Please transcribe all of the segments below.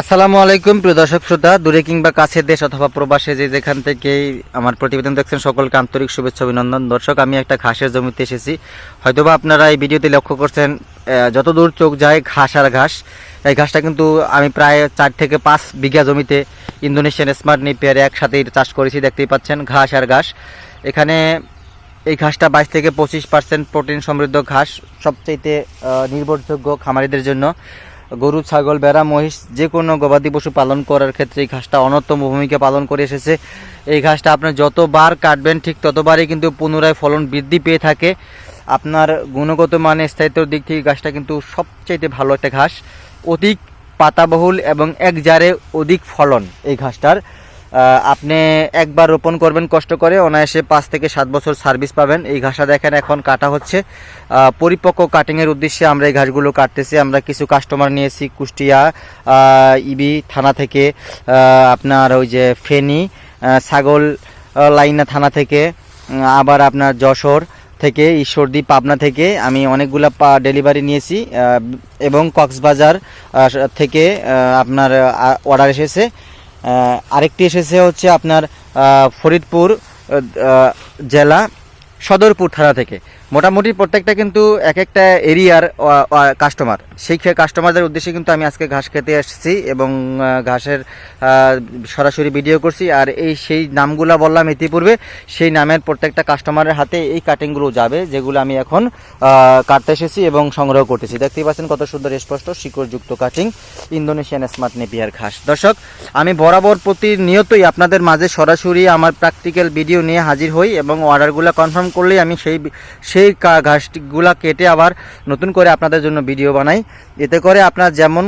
আসসালামু আলাইকুম, প্রিয় দর্শক শ্রোতা। দূরে কিংবা কাছের দেশ অথবা প্রবাসে যে যেখান থেকেই আমার প্রতিবেদন দেখছেন, সকলকে আন্তরিক শুভেচ্ছা, অভিনন্দন। দর্শক, আমি একটা ঘাসের জমিতে এসেছি। হয়তোবা আপনারা এই ভিডিওতে লক্ষ্য করছেন যত দূর চোখ যায় ঘাস আর ঘাস। এই ঘাসটা কিন্তু আমি প্রায় চার থেকে পাঁচ বিঘা জমিতে ইন্দোনেশিয়ান স্মার্ট নেপিয়ারে একসাথেই চাষ করেছি, দেখতেই পাচ্ছেন, ঘাস আর ঘাস। এখানে এই ঘাসটা বাইশ থেকে পঁচিশ পার্সেন্ট প্রোটিন সমৃদ্ধ ঘাস, সবচাইতে নির্ভরযোগ্য খামারিদের জন্য। গরু, ছাগল বেড়া মহিষ যে কোনো গবাদি পশু পালন করার ক্ষেত্রে এই ঘাসটা অন্যতম ভূমিকা পালন করে এসেছে। এই ঘাসটা আপনি যতবার কাটবেন ঠিক ততবারই কিন্তু পুনরায় ফলন বৃদ্ধি পেয়ে থাকে। আপনার গুণগত মানে স্থায়িত্বর দিক থেকে ঘাসটা কিন্তু সবচাইতে ভালো একটা ঘাস। অধিক পাতাবহুল এবং এক জারে অধিক ফলন এই ঘাসটার। আপনি একবার রোপণ করবেন, কষ্ট করে অনায়াসে পাঁচ থেকে সাত বছর সার্ভিস পাবেন। এই ঘাসটা দেখেন, এখন কাটা হচ্ছে। পরিপক্ক কাটিংয়ের উদ্দেশ্যে আমরা এই ঘাসগুলো কাটতেছি। আমরা কিছু কাস্টমার নিয়েছি, কুষ্টিয়া ইবি থানা থেকে আপনার ওই যে ফেনি ছাগল লাইনা থানা থেকে আবার আপনার যশোর থেকে, ঈশ্বরদী, পাবনা থেকে আমি অনেকগুলা ডেলিভারি নিয়েছি এবং কক্সবাজার থেকে আপনার অর্ডার এসেছে। আরেকটি এসেছে হচ্ছে আপনার ফরিদপুর জেলা সদরপুর থানা থেকে। মোটামুটি প্রত্যেকটা কিন্তু এক একটা এরিয়ার কাস্টমার সেই কাস্টমারদের উদ্দেশ্যে কিন্তু আমি আজকে ঘাস খেতে এসেছি এবং ঘাসের সরাসরি ভিডিও করছি। আর এই সেই নামগুলা বললাম ইতিপূর্বে, সেই নামের প্রত্যেকটা কাস্টমারের হাতে এই কাটিংগুলো যাবে, যেগুলো আমি এখন কাটতে এসেছি এবং সংগ্রহ করতেছি। দেখতেই পাচ্ছেন কত সুন্দর স্পষ্ট, শিকড়যুক্ত কাটিং ইন্দোনেশিয়ান স্মার্ট নেপিয়ার ঘাস। দর্শক, আমি বরাবর প্রতিনিয়তই আপনাদের মাঝে সরাসরি আমার প্র্যাকটিক্যাল ভিডিও নিয়ে হাজির হই এবং অর্ডারগুলো কনফার্ম করলেই আমি সেই সেই ঘাসগুলা কেটে আবার নতুন করে আপনাদের জন্য ভিডিও বানাই। এতে করে আপনার যেমন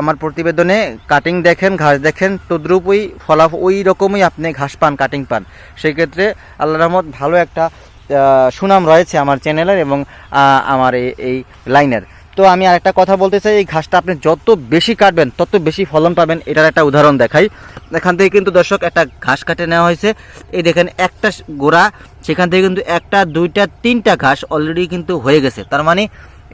আমার প্রতিবেদনে কাটিং দেখেন, ঘাস দেখেন, তদ্রুপই ফলাফ ওই রকমই আপনি ঘাস পান কাটিং পান। সেই ক্ষেত্রে আল্লাহ রহমত ভালো একটা সুনাম রয়েছে আমার চ্যানেলের এবং আমার এই লাইনের তো আমি আরেকটা কথা বলতে চাই, এই ঘাসটা আপনি যত বেশি কাটবেন, তত বেশি ফলন পাবেন, এটার একটা উদাহরণ দেখাই। এখান থেকে কিন্তু দর্শক, একটা ঘাস কাটে নেওয়া হয়েছে। এই দেখেন, একটা গোড়া, সেখান থেকে কিন্তু একটা, দুইটা, তিনটা ঘাস অলরেডি কিন্তু হয়ে গেছে। তার মানে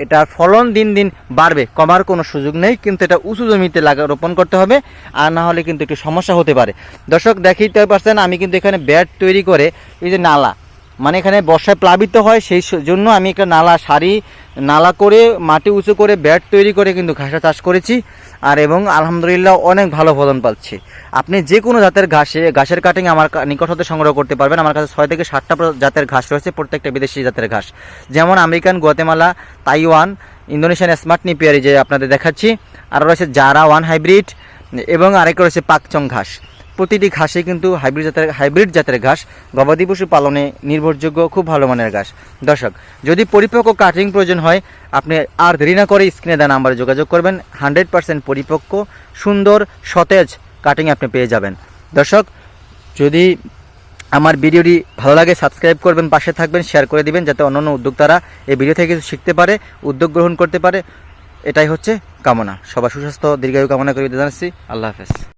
এটার ফলন দিন দিন বাড়বে, কমার কোনো সুযোগ নেই, কিন্তু এটা উঁচু জমিতে লাগা, রোপণ করতে হবে, আর না হলে কিন্তু একটু সমস্যা হতে পারে। দর্শক দেখিতে পারছেন আমি কিন্তু এখানে ব্যাট তৈরি করে, এই যে নালা মানে এখানে বর্ষায় প্লাবিত হয়, সেই জন্য আমি একটা নালা সারি, নালা করে, মাটি উঁচু করে ব্যাট তৈরি করে কিন্তু ঘাসা চাষ করেছি আর এবং আলহামদুলিল্লাহ অনেক ভালো ফলন পাচ্ছি। আপনি যে কোনো জাতের ঘাসে, ঘাসের কাটিং আমার নিকট হতে সংগ্রহ করতে পারবেন। আমার কাছে ছয় থেকে সাতটা জাতের ঘাস রয়েছে, প্রত্যেকটা বিদেশি জাতের ঘাস। যেমন American, Guatemala, Taiwan, Indonesian smart নিপিয়ারি যে আপনাদের দেখাচ্ছি। আর রয়েছে জারা ওয়ান হাইব্রিড এবং আরেকটা রয়েছে পাকচং ঘাস। প্রতিটি ঘাসে কিন্তু হাইব্রিড জাতের হাইব্রিড জাতের ঘাস গবাদি পশু পালনে নির্ভরযোগ্য, খুব ভালো মানের ঘাস। দর্শক, যদি পরিপক্ক কাটিং প্রয়োজন হয়, আপনি আর দেরি না করে স্ক্রিনে দেওয়া নাম্বারে যোগাযোগ করবেন। হান্ড্রেড পার্সেন্ট পরিপক্ক, সুন্দর, সতেজ কাটিং আপনি পেয়ে যাবেন। দর্শক, যদি আমার ভিডিওটি ভালো লাগে সাবস্ক্রাইব করবেন, পাশে থাকবেন শেয়ার করে দিবেন, যাতে অন্যান্য উদ্যোক্তারা এই ভিডিও থেকে কিছু শিখতে পারে, উদ্যোগ গ্রহণ করতে পারে। এটাই হচ্ছে কামনা। সবার সুস্বাস্থ্য, দীর্ঘায়ু কামনা করে জানাচ্ছি। আল্লাহ হাফেজ।